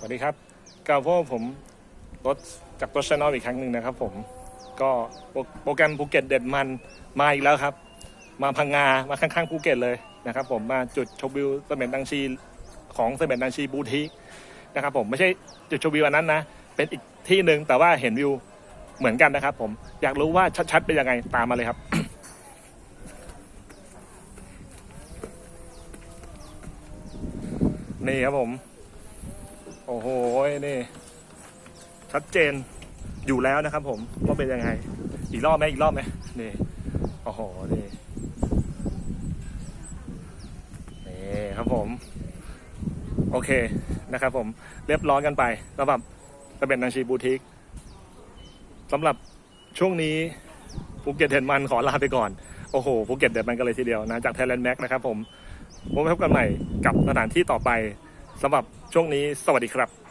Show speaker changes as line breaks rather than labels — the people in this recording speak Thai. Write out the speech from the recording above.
สวัสดีครับกับพวผมรถจากตัวชแนลอีกครั้งหนึ่งนะครับผมก็โปรโปรแกรมภูเก็ตเด็ดมันมาอีกแล้วครับ มาพังงามาข้างๆภูเก็ตเลยนะครับผมมาจุดชมวิวเสม็ดดังชีของเสม็ดดังชีบูทีนะครับผมไม่ใช่จุดชมวิวอันนั้นนะ เป็นอีกที่หนึ่งแต่ว่าเห็นวิวเหมือนกันนะครับผมอยากรู้ว่าชัดๆเป็นยังไงตามมาเลยครับนี่ครับผม โอ้โห นี่ ชัดเจนอยู่แล้วนะครับผม ว่าเป็นยังไง อีกรอบไหมอีกรอบไหมนี่ โอ้โห นี่ นี่ครับผม โอเคนะครับผม เรียบร้อยกันไปสำหรับตะเบ็ดนาชีบูติกสำหรับช่วงนี้ภูเก็ตเห็นมันขอลาไปก่อน โอ้โหภูเก็ตเด็ดมันกันเลยทีเดียวนะ จาก Thailand Max นะครับผมพบกันใหม่กับสถานที่ต่อไป สำหรับช่วงนี้สวัสดีครับ